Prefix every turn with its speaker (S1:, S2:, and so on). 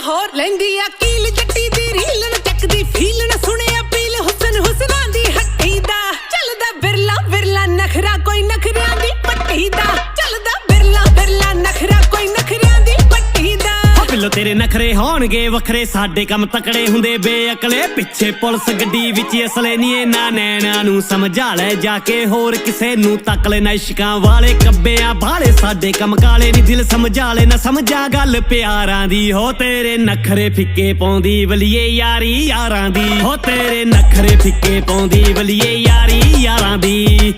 S1: ਲਾਹੌਰ ਲੈਂਦੀ ਆ ਕੀਲ ਜੱਟੀ ਦੀ ਰੀਲ ਨਾ ਚੱਕਦੀ, ਫੀਲ ਨਾ ਸੁਣਿਆ ਪੀਲ ਹੁਸਨ ਹੁਸਨਾਂ ਦੀ ਹੱਟੀ ਦਾ ਚੱਲਦਾ ਬਿਰਲਾ ਬਿਰਲਾ ਨਖਰਾ, ਕੋਈ ਨਖਰਿਆਂ ਦੀ
S2: ਤੇਰੇ ਨਖਰੇ ਹੋਣਗੇ ਵੱਖਰੇ, ਸਾਡੇ ਕੰਮ ਤਕੜੇ ਹੁੰਦੇ ਬੇਅਕਲੇ। ਪਿੱਛੇ ਪੁਲਿਸ ਗੱਡੀ ਵਿੱਚ ਅਸਲੇ ਨਹੀਂ ਇਹਨਾਂ ਨੈਣਾ ਨੂੰ ਸਮਝਾ ਲੈ ਜਾ ਕੇ ਹੋਰ ਕਿਸੇ ਨੂੰ ਤੱਕ ਲੈ ਨਾ ਇਸ਼ਕਾਂ ਵਾਲੇ। ਕੱਬਿਆਂ ਬਾਲੇ ਸਾਡੇ ਕੰਮ ਕਾਲੇ ਨਹੀਂ ਦਿਲ ਸਮਝਾ ਲੈ ਨਾ ਸਮਝਾ ਗੱਲ ਪਿਆਰਾਂ ਦੀ, ਹੋ ਤੇਰੇ ਨਖਰੇ ਫਿੱਕੇ ਪਾਉਂਦੀ ਵਲੀਏ ਯਾਰੀ ਯਾਰਾਂ ਦੀ। ਹੋ ਤੇਰੇ ਨਖਰੇ ਫਿੱਕੇ ਪਾਉਂਦੀ ਵਲੀਏ ਯਾਰੀ ਯਾਰਾਂ ਦੀ।